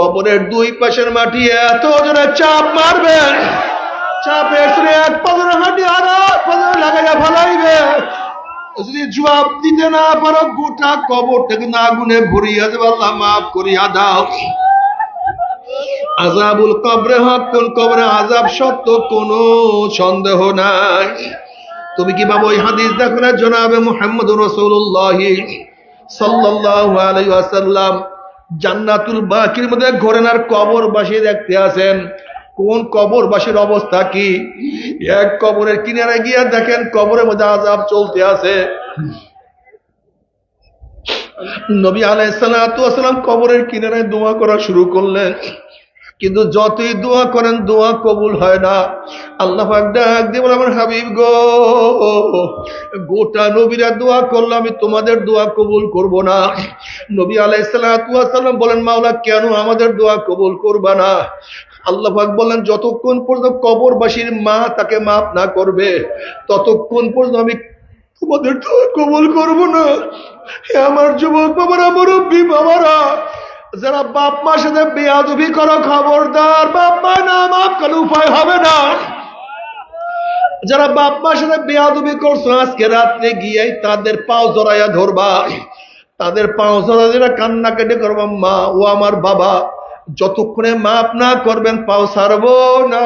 কবরের দুই পাশের মাটি এত জোরে চাপ মারবেন চাপে এসে এক পাদরে মাটি আর পাদরে লাগাইয়া ফেলাইবে। যদি জবাব দিতে না পারো, গোটা কবর থেকে না গুনে ভরিয়া দেবে। আল্লাহ মাফ করিয়া দাও। আজাবুল কবরে হক কোন কবরে আজাব সত্য কোনো সন্দেহ নাই। তুমি কি বাবা, ওই হাদিস দেখো না জনাবে মোহাম্মদ রসুল্লাহ সাল্লাল্লাহু আলাই ওয়াসাল্লাম? জান্নাতুল বাকির মধ্যে ঘোরেনার কবর বাসিয়ে দেখতে আছেন। কোন কবর বাসের অবস্থা কি? এক কবরের কিনারে গিয়া দেখেন কবরের মধ্যে আজাব চলতে আছে। নবী আলাইসালাম কবরের কিনারে দোয়া করা শুরু করলেন। কিন্তু যতই দোয়া করেন, দোয়া কবুল হয় না। আল্লাহ আমার হাবিব গো, গোটা নবীরা দোয়া করলে আমি তোমাদের দোয়া কবুল করব না। নবী আলাইসাল্লাম বলেন, মাওলা, কেন আমাদের দোয়া কবুল করবা না? আল্লাহ বললেন যতক্ষণ পর্যন্ত কবরবাসীর মা তাকে মাফ না করবে, ততক্ষণ পর্যন্ত আমি তোমাদের দোয়া কবুল করব না। আমার যুবক বাবারা, মুরব্বী বাবারা যারা বাপ মার সাথে বেয়াদবি করো, খবরদার, বাপ মা না, মাফ করলে উপায় হবে না। যারা বাপ মার সাথে বেয়াদবি করছ, আজকে রাত্রে গিয়ে তাদের পাও জড়াইয়া ধরবা। তাদের পাও জড়া যারা কান্না কেটে করবা, মা, ও আমার বাবা, যতক্ষণে মাপ না করবেন, পাও ছাড়বো না।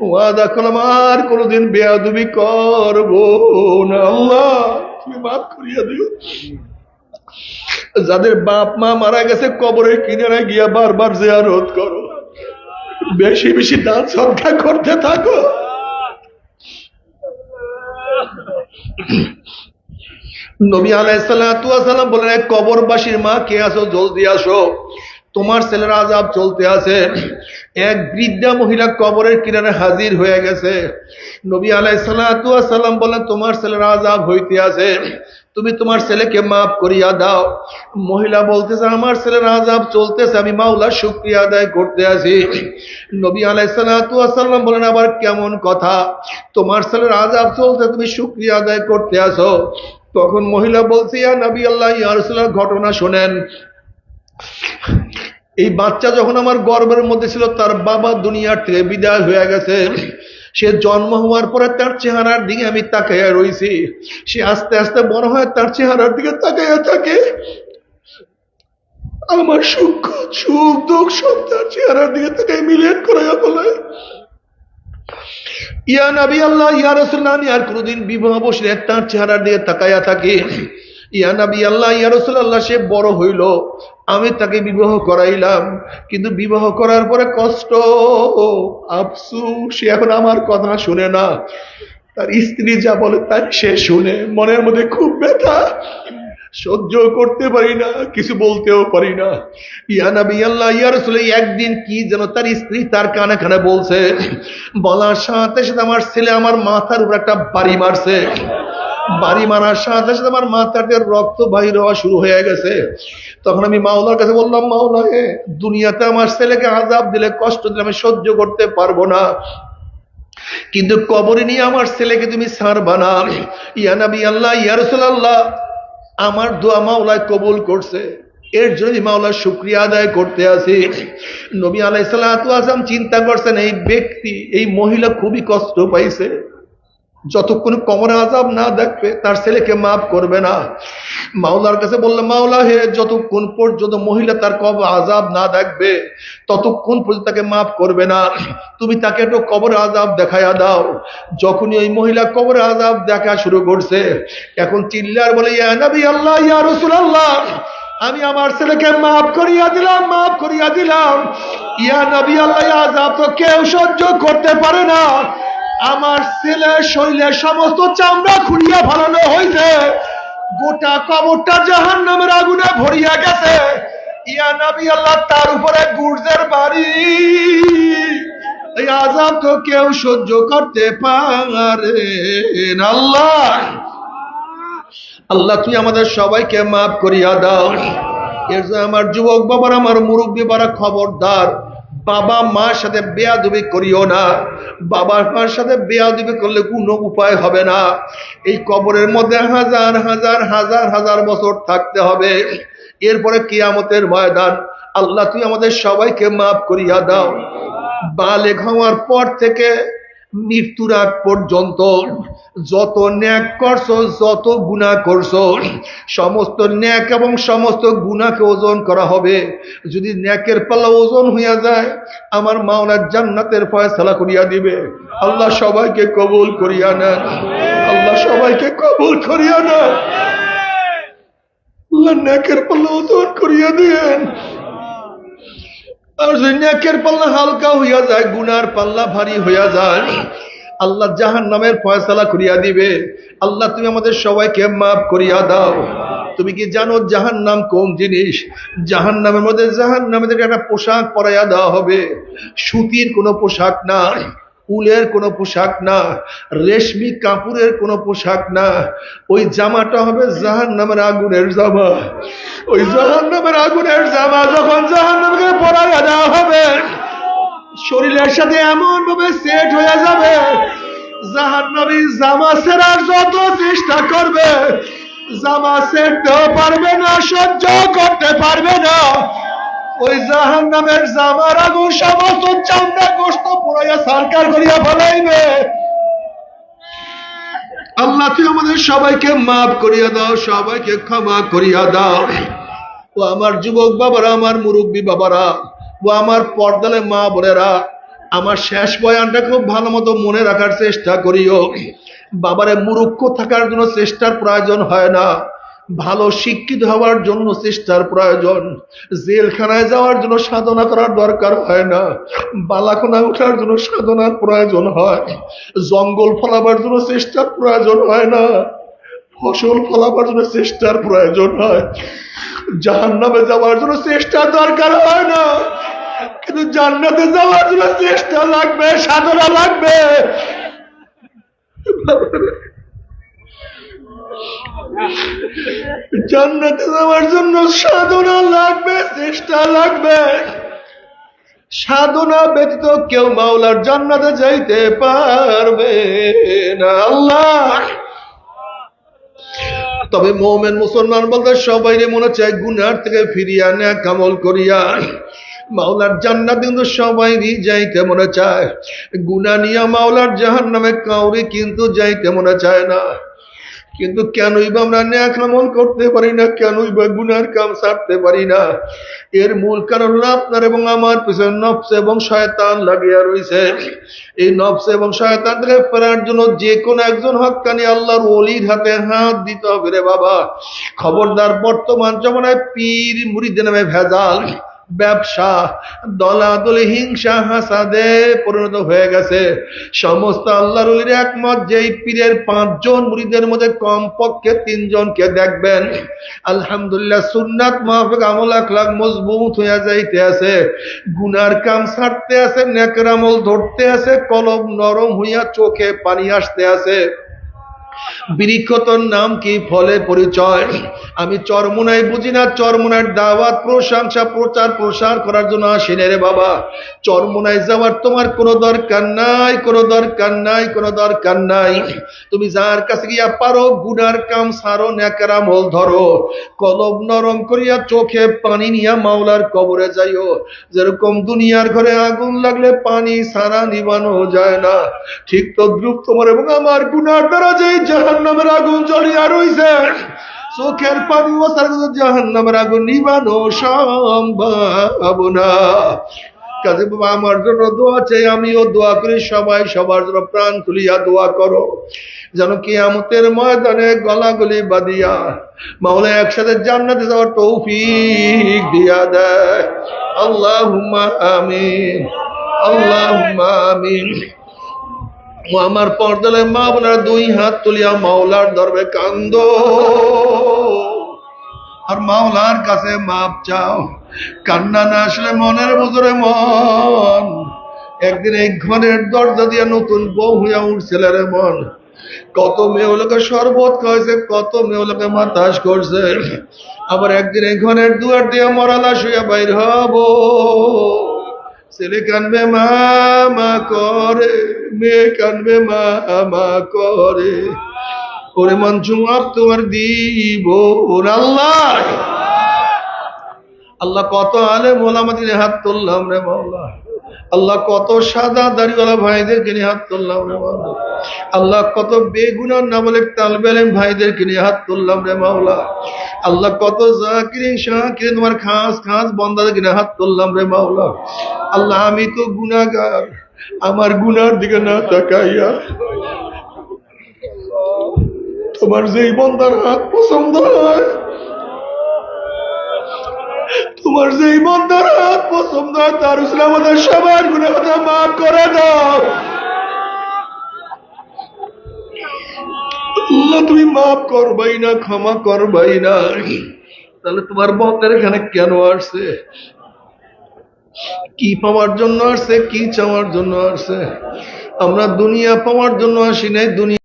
ওয়াদা করলাম, আর কোনোদিন বেয়াদবি করব না। আল্লাহ, তুমি মাফ করিয়া দিও। যাদের বাপ মা মারা গেছে কবরের কিনারে গিয়া বারবার জিয়ারত করো। বেশি বেশি দান সদকা করতে থাকো। নবী আলাইসাল্লাম বলেন কবরবাসীর মা, কে আসো জলদি আসো। তোমার ছেলের আজাব চলতে আছে। এক বৃদ্ধা মহিলা কবরের কিনারে হাজির হয়ে গেছে। নবী আলাইসাল্লাম বলেন, তোমার ছেলের আজাব হইতে আছে। তুমি তোমার ছেলেকে মাফ করিয়া দাও। মহিলা বলতেছে, আমার ছেলের আজাব চলতেছে, আমি মাওলা শুক্রিয়া আদায় করতে আছি। নবী আলাইসাল্লাম বলেন, আবার কেমন কথা? তোমার ছেলের আজাব চলতে তুমি শুক্রিয়া আদায় করতে আসো তখন মহিলা বলছে, ইয়া নবী আল্লাহ ইয়ারসুল্লাহ ঘটনা শোনেন। এই বাচ্চা যখন আমার গর্বের মধ্যে ছিল, তার বাবা দুনিয়ার থেকে বিদায় হয়ে গেছে। সে জন্ম হওয়ার পরে তার চেহারার দিকে আমি তাকাইয়া রইছি। সে আস্তে আস্তে বড় হয় তার চেহারার দিকে তাকাইয়া থাকে। আমার সুখ সুখ, দুঃখ সব তার চেহারার দিকে তাকাই মিলিয়ন করাইয়া বলে। ইয়া নবী আল্লাহ, ইয়া রসুল্লাহ আমি আর কোনোদিন বিবাহ বসলে তার চেহারার দিকে তাকাইয়া থাকি। ইয়া নবী আল্লাহ, ইয়া রসুল্লাহ সে বড় হইল। আমি তাকে বিবাহ করাইলাম, কিন্তু বিবাহ করার পরে কষ্ট আফসু সে এখন আমার কথা শুনে না। তার স্ত্রী যা বলে তাই সে শুনে। মনের মধ্যে খুব ব্যথা। সহ্য করতে পারি না, কিছু বলতেও পারি না। ইয়া নবী আল্লাহ, ইয়া রাসূল একদিন কি যেন তার স্ত্রী তার কানে কানে বলছে, বলার সাথে সাথে আমার ছেলে আমার মাথার উপর একটা বাড়ি মারছে। বাড়ি মারার সাথে সাথে আমার মাথাতে রক্ত বাহির হওয়া শুরু হয়ে গেছে। তখন আমি মাওলার কাছে বললাম, মাওলা হে দুনিয়াতে আমার ছেলেকে আজাব দিলে কষ্ট দিলে আমি সহ্য করতে পারব না। কিন্তু কবরে নিয়ে আমার ছেলেকে তুমি ছাড়বা না ইয়া নবী আল্লাহ, ইয়া রাসূলুল্লাহ, আমার দোয়া মাওলায় কবুল করছে। এর জন্য মাওলার শুক্রিয়া আদায় করতে আসি নবী আলাইসালাম চিন্তা করছেন, এই ব্যক্তি, এই মহিলা খুবই কষ্ট পাইছে। যতক্ষণ কমরে আজাব না দেখবে, তার ছেলেকে মাফ করবে না। মাওলার কাছে বললে, মাওলা হে, যতক্ষণ পর্যন্ত মহিলা তার কবর আজাব না দেখবে, ততক্ষণ পর্যন্ত তাকে মাফ করবে না। তুমি তাকে একটু কবর আজাব দেখাইয়া দাও। যখনই ওই মহিলা কবর আজাব দেখা শুরু করছে, এখন চিল্লার বলে, ইয়া আল্লাহ, ইয়া রসুল আল্লাহ আমি আমার ছেলেকে মাফ করিয়া দিলাম, মাফ করিয়া দিলাম। ইয়া নবী আল্লাহ আজাব তো কেউ সহ্য করতে পারে না। আমার ছেলে শরীরের সমস্ত চামড়া খুঁড়িয়া ফালানো হয়েছে গোটা কবরটা জাহান নামের আগুনে ভরিয়া গেছে। ইয়া নবী আল্লাহ, তার উপরে গুর্জের বাড়ি। এই আজাব তো কেউ সহ্য করতে পারে আল্লাহ। আল্লাহ তুই আমাদের সবাইকে মাফ করিয়া দাও। এর আমার যুবক বাবার, আমার মুরব্বী বারা খবরদার। বাবা মার সাথে বেয়াদবি করিও না। বাবার মার সাথে বেয়াদবি করলে কোনো উপায় হবে না। এই কবরের মধ্যে হাজার হাজার হাজার হাজার বছর থাকতে হবে। এরপরে কিয়ামতের ময়দান। আল্লাহ, তুই আমাদের সবাইকে মাফ করিয়া দাও। বালেক হওয়ার পর থেকে মৃত্যুর আগ পর্যন্ত যত ন্যাক করছ, যত গুণা করছ, সমস্ত ন্যাক এবং সমস্ত গুণাকে ওজন করা হবে। যদি ন্যাকের পাল্লা ওজন হইয়া যায়, আমার মাওলার জান্নাতের ফয়সালা করিয়া দিবে। আল্লাহ সবাইকে কবুল করিয়া নেন। আল্লাহ সবাইকে কবুল করিয়া নেন। আল্লাহ ন্যাকের পাল্লা ওজন করিয়া দিয়েন আর পাল্লা হালকা হইয়া যায়, গুনার পাল্লা ভারী হইয়া যায়। আল্লাহ জাহান নামের ফয়সালা করিয়া দিবে। আল্লাহ, তুমি আমাদের সবাইকে মাফ করিয়া দাও। তুমি কি জানো জাহান নাম কোন জিনিস? জাহান নামের মধ্যে জাহান নামের একটা পোশাক পরাইয়া দেওয়া হবে। সুতির কোনো পোশাক না উলের কোনো পোশাক না, রেশমি কাপড়ের কোনো পোশাক না, ওই জামাটা হবে জাহান নামের আগুনের জামা। ওই জাহান নামের আগুনের জামা যখন জাহান নামকে পরাইয়া দেওয়া হবে, শরীরের সাথে এমন ভাবে সেট হয়ে যাবে জাহান নবী জামা সেরার যত চেষ্টা করবে, জামা সেরতেও পারবে না, সহ্য করতে পারবে না। ওই জাহান নামের জামার আগুন সমস্ত চামড়া গোস্ত পুরাইয়া সরকার করিয়া ফলাইবে। আল্লাহ তুই আমাদের সবাইকে মাফ করিয়া দাও, সবাইকে ক্ষমা করিয়া দাও। ও আমার যুবক বাবারা, আমার মুরব্বী বাবারা, ও আমার পর্দালে মা বোনেরা, আমার শেষ বয়ানটা খুব ভালো মতো মনে রাখার চেষ্টা করিও। বাবারে, মুরুক্ষ থাকার জন্য চেষ্টার প্রয়োজন হয় না। ভালো শিক্ষিত হওয়ার জন্য চেষ্টার প্রয়োজন। জেলখানায় যাওয়ার জন্য সাধনা করার দরকার হয় না। বালাখোনা ওঠার জন্য সাধনার প্রয়োজন হয়। জঙ্গল ফলাবার জন্য চেষ্টার প্রয়োজন হয় না। ফসল ফলাবার জন্য চেষ্টার প্রয়োজন হয়। জাহান নামে যাওয়ার জন্য চেষ্টার দরকার হয় না। কিন্তু জান্নাতে যাওয়ার জন্য চেষ্টা লাগবে, সাধনা লাগবে। জান্নাতে যাওয়ার জন্য সাধনা লাগবে, চেষ্টা লাগবে। সাধনা ব্যতীত কেউ মাওলার জান্নাতে যাইতে পারবে না। আল্লাহ! তবে মোমেন মুসলমান বলতে সবাই মনে চায় গুনার থেকে ফিরিয়া না কামল করিয়া। মাওলার জান্নাত কিন্তু সবাই যাইতে মনে চায়। গুনা নিয়া মাওলার জাহান নামে কাউরি কিন্তু যাইতে মনে চায় না। কিন্তু কেনই বা আমরা ন্যাক আমল করতে পারি না, কেনই বা গুনার কাম সারতে পারি না? এর মূল কারণ আপনার এবং আমার পিছনে নফস এবং শয়তান লাগিয়া রয়েছে এই নফস এবং শয়তান থেকে ফেরার জন্য যে কোনো একজন হকানি আল্লাহর অলির হাতে হাত দিতে হবে রে বাবা। খবরদার বর্তমান জমানায় পীর মুড়িদের নামে ভেজাল। ব্যবসা, দলাদলি, হিংসা, হাসাদে পরিণত হয়ে গেছে। সমস্ত আল্লাহর একমত যেই পীরের পাঁচজন মুরিদের মধ্যে কমপক্ষে তিনজনকে দেখবেন। আলহামদুলিল্লাহ সুন্নাত মাহফিক আমল, আখলাক মজবুত হইয়া যাইতে আছে। গুনার কাম ছাড়তে আছে, নেকের আমল ধরতে আছে, কলম নরম হইয়া চোখে পানি আসতে আছে। বৃক্ষতর নাম কি? ফলে পরিচয়। আমি চরমুনাই বুঝি না, চরমুনার দাওয়াত, প্রশংসা, প্রচার, প্রসার করার জন্য আসিনে রে বাবা। চরমুনায় যাওয়ার তোমার কোনো দরকার নাই, কোনো দরকার নাই, কোনো দরকার নাই। তুমি যার কাছে গিয়া পারো, গুনার কাম সারো ন্যাকের আমল ধরো। কলম নরম করিয়া চোখে পানি নিয়া মাওলার কবরে যাইও। যেরকম দুনিয়ার ঘরে আগুন লাগলে পানি সারা নিবানো যায় না। ঠিক তো দ্রুপ তোমার এবং আমার গুনার দ্বারা যেই জাহান নামের আগুন জ্বলিয়া রইছে। চোখের পানি ও জাহান নামের আগুন নিবানো সম্ভব না। কাজে বাবা, আমার জন্য দোয়া চাই, আমিও দোয়া করি, সবাই সবার জন্য প্রাণ তুলিয়া দোয়া করো। যেন কি আমতের ময়দানে গলাগলি বাদিয়া মাওলা একসাথে জান্নাতে যাওয়ার তৌফিক দিয়া দেয়। আল্লাহ আমিন আল্লাহ আমিন। আমার পর্দালে মা বোনার দুই হাত তুলিয়া মাওলার দরবে কান্দ। আর মাওলার কাছে মাপ চাও। কান্না না আসলে মনের বুজরে মন। একদিন এই ঘরের দরজা দিয়ে নতুন বউ হইয়া উঠছিল রে মন। কত মেয়েগুলোকে শরবত খাওয়াইছে, কত মেয়েগুলোকে মাতাস করছে। আবার একদিন এই ঘরের দুয়ার দিয়ে মরালাস হইয়া বাইর হব। ছেলে কানবে মা করে, মেয়ে কানবে মা করে। ওরে আপ তোমার দিব ওর আল্লাহ। আল্লাহ কত আলে মোলামাদিনে হাত তুললাম রে মাওলা। আল্লাহ কত সাদা দাড়িওয়ালা ভাইদেরকে নিয়ে হাত তুললাম রে মাওলা। আল্লাহ কত বেগুনার নামলে তালবেলেম ভাইদেরকে নিয়ে হাত তুললাম রে মাওলা। আল্লাহ কত জাকিরিন, শাকিরিন, তোমার খাস খাস বন্দাদেরকে নিয়ে হাত তুললাম রে মাওলা। আল্লাহ, আমি তো গুনাহগার, আমার গুনার দিকে না তাকাইয়া তোমার যেই বন্দার হাত পছন্দ হয় তোমার যেই বন্দার হাত পছন্দ, তার উসলে আমাদের সবার গুণে কথা মাফ করে দাও। তুমি মাফ করবাই না, ক্ষমা করবাই না। তাহলে তোমার বন্দের এখানে কেন আসছে? কি পাওয়ার জন্য আসছে, কি চাওয়ার জন্য আসছে? আমরা দুনিয়া পাওয়ার জন্য আসি নাই, দুনিয়া